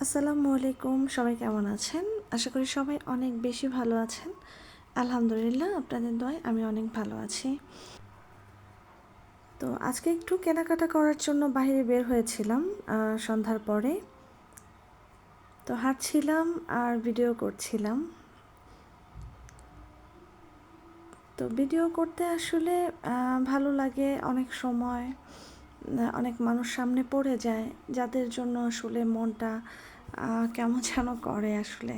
আসসালামু আলাইকুম, সবাই কেমন আছেন? আশা করি সবাই অনেক বেশি ভালো আছেন। আলহামদুলিল্লাহ, আপনাদের দয় আমি অনেক ভালো আছি। তো আজকে একটু কেনাকাটা করার জন্য বাইরে বের হয়েছিলাম সন্ধ্যার পরে। তো হাঁটছিলাম আর ভিডিও করছিলাম। তো ভিডিও করতে আসলে ভালো লাগে অনেক সময়। অনেক মানুষ সামনে পড়ে যায় যাদের জন্য আসলে মনটা কেমন যেন করে আসলে।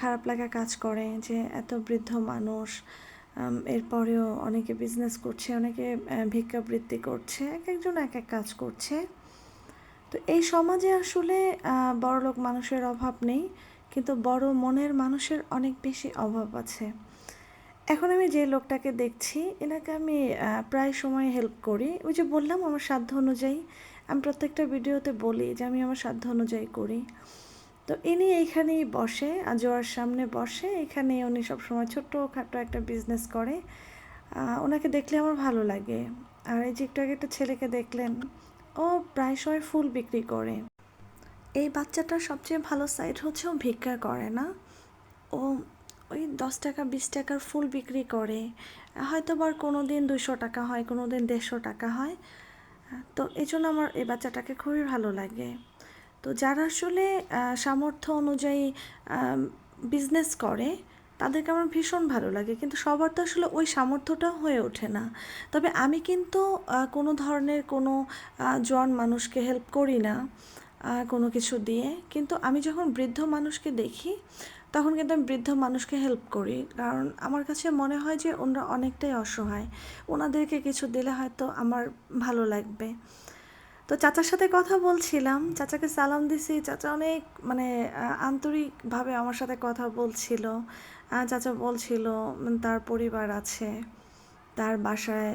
খারাপ লাগা কাজ করে যে এত বৃদ্ধ মানুষ এরপরেও অনেকে বিজনেস করছে, অনেকে ভিক্ষাবৃত্তি করছে এক একজন এক এক কাজ করছে। তো এই সমাজে আসলে বড়লোক মানুষের অভাব নেই, কিন্তু বড় মনের মানুষের অনেক বেশি অভাব আছে। এখন আমি যে লোকটাকে দেখছি, এনাকে আমি প্রায় সময় হেল্প করি। ওই যে বললাম আমার সাধ্য অনুযায়ী, আমি প্রত্যেকটা ভিডিওতে বলি যে আমি আমার সাধ্য অনুযায়ী করি। তো ইনি এইখানেই বসে, আর জোয়ার সামনে বসে, এখানে উনি সবসময় ছোট্ট খাটো একটা বিজনেস করে। ওনাকে দেখলে আমার ভালো লাগে। আর এই যে একটু আগে একটা ছেলেকে দেখলেন, ও প্রায় সময় ফুল বিক্রি করে। এই বাচ্চাটার সবচেয়ে ভালো সাইড হচ্ছে ও ভিক্ষা করে না। ও ওই দশ টাকা, বিশ টাকার ফুল বিক্রি করে। হয়তো বা কোনো দিন দুশো টাকা হয় কোনো দিন দেড়শো টাকা হয়। তো এই জন্য আমার এই বাচ্চাটাকে খুবই ভালো লাগে। তো যারা আসলে সামর্থ্য অনুযায়ী বিজনেস করে, তাদেরকে আমার ভীষণ ভালো লাগে। কিন্তু সবার তো আসলে ওই সামর্থ্যটা হয়ে ওঠে না। তবে আমি কিন্তু কোনো ধরনের কোনো জন মানুষকে হেল্প করি না কোনো কিছু দিয়ে। কিন্তু আমি যখন বৃদ্ধ মানুষকে দেখি তখন কিন্তু আমি বৃদ্ধ মানুষকে হেল্প করি। কারণ আমার কাছে মনে হয় যে ওনারা অনেকটাই অসহায়। ওনাদেরকে কিছু দিলে হয়তো আমার ভালো লাগবে। তো চাচার সাথে কথা বলছিলাম, চাচাকে সালাম দিছি। চাচা অনেক মানে আন্তরিকভাবে আমার সাথে কথা বলছিল। চাচা বলছিল তার পরিবার আছে, তার বাসায়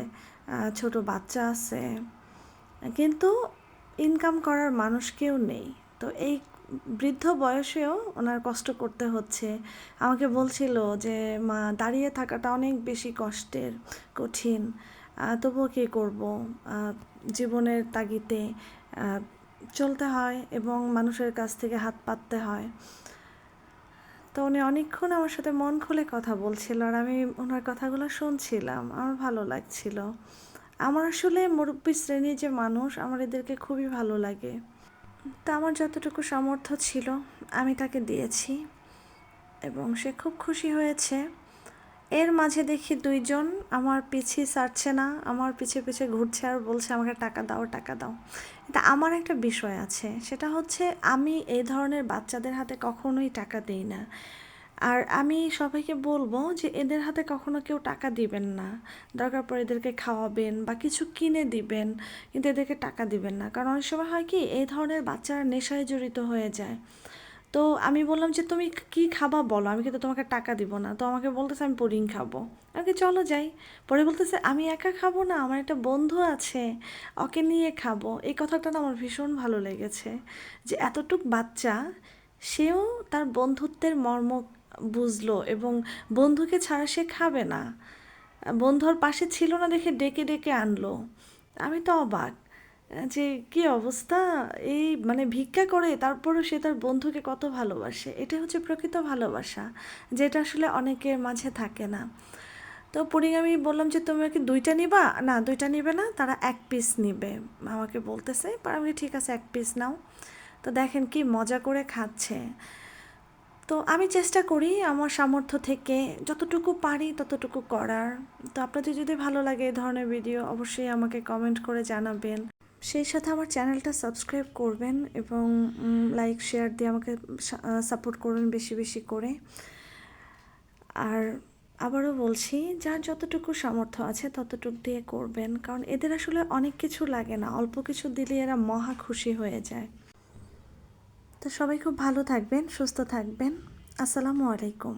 ছোট বাচ্চা আছে। কিন্তু ইনকাম করার মানুষ কেউ নেই। তো এই বৃদ্ধ বয়সেও ওনার কষ্ট করতে হচ্ছে। আমাকে বলছিল যে মা দাঁড়িয়ে থাকাটা অনেক বেশি কষ্টের কঠিন। তবুও কী করব? জীবনের আহ, চলতে হয় এবং মানুষের কাছ থেকে হাত পাততে হয়। তো উনি অনেকক্ষণ আমার সাথে মন খুলে কথা বলছিল আর আমি ওনার কথাগুলো শুনছিলাম। আমার ভালো লাগছিল। আমার আসলে মুরব্বী শ্রেণির যে মানুষ আমার এদেরকে খুবই ভালো লাগে। তা আমার যতটুকু সামর্থ্য ছিল, আমি তাকে দিয়েছি। এবং সে খুব খুশি হয়েছে। এর মাঝে দেখি দুইজন আমার পিছিয়ে ছাড়ছে না, আমার পিছে পিছে ঘুরছে আর বলছে, আমাকে টাকা দাও টাকা দাও। এটা আমার একটা বিষয় আছে। সেটা হচ্ছে, আমি এই ধরনের বাচ্চাদের হাতে কখনোই টাকা দিই না। আর আমি সবাইকে বলব যে এদের হাতে কখনো কেউ টাকা দিবেন না। দরকার পড়ে এদেরকে খাওয়াবেন বা কিছু কিনে দিবেন, কিন্তু এদেরকে টাকা দিবেন না। কারণ অনেক সময় হয় কি, এই ধরনের বাচ্চারা নেশায় জড়িত হয়ে যায়। তো আমি বললাম যে, তুমি কি খাবা বলো? আমি কিন্তু তোমাকে টাকা দিব না। তো আমাকে বলতেছে, আমি পুডিং খাব। আমাকে চলো যাই। পরে বলতেছে, আমি একা খাব না, আমার একটা বন্ধু আছে, ওকে নিয়ে খাব। এই কথাটা না আমার ভীষণ ভালো লেগেছে যে, এতটুক বাচ্চা, সেও তার বন্ধুত্বের মর্ম বুঝলো এবং বন্ধুকে ছাড়া সে খাবে না। বন্ধুর পাশে ছিল না দেখে ডেকে ডেকে আনলো। আমি তো অবাক যে কি অবস্থা? এই মানে ভিক্ষা করে তারপরও সে তার বন্ধুকে কত ভালোবাসে? এটা হচ্ছে প্রকৃত ভালোবাসা, যেটা আসলে অনেকের মাঝে থাকে না। তো আমি বললাম যে, তুমি কি দুইটা নিবা? না, দুইটা নিবে না, তারা এক পিস নিবে। আমাকে বলতেছে পর আমি ঠিক আছে, এক পিস নাও। তো দেখেন কি মজা করে খাচ্ছে। তো আমি চেষ্টা করি আমার সামর্থ্য থেকে যতটুকু পারি ততটুকু করার। তো আপনাদের যদি ভালো লাগে এই ধরনের ভিডিও অবশ্যই আমাকে কমেন্ট করে জানাবেন। সেই সাথে আমার চ্যানেলটা সাবস্ক্রাইব করবেন এবং লাইক শেয়ার দিয়ে আমাকে সাপোর্ট করবেন বেশি বেশি করে। আর আবারও বলছি, যার যতটুকু সামর্থ্য আছে ততটুকু দিয়ে করবেন। কারণ এদের আসলে অনেক কিছু লাগে না, অল্প কিছু দিলে এরা মহা খুশি হয়ে যায়। তো সবাই খুব ভালো থাকবেন সুস্থ থাকবেন। আসসালামু আলাইকুম।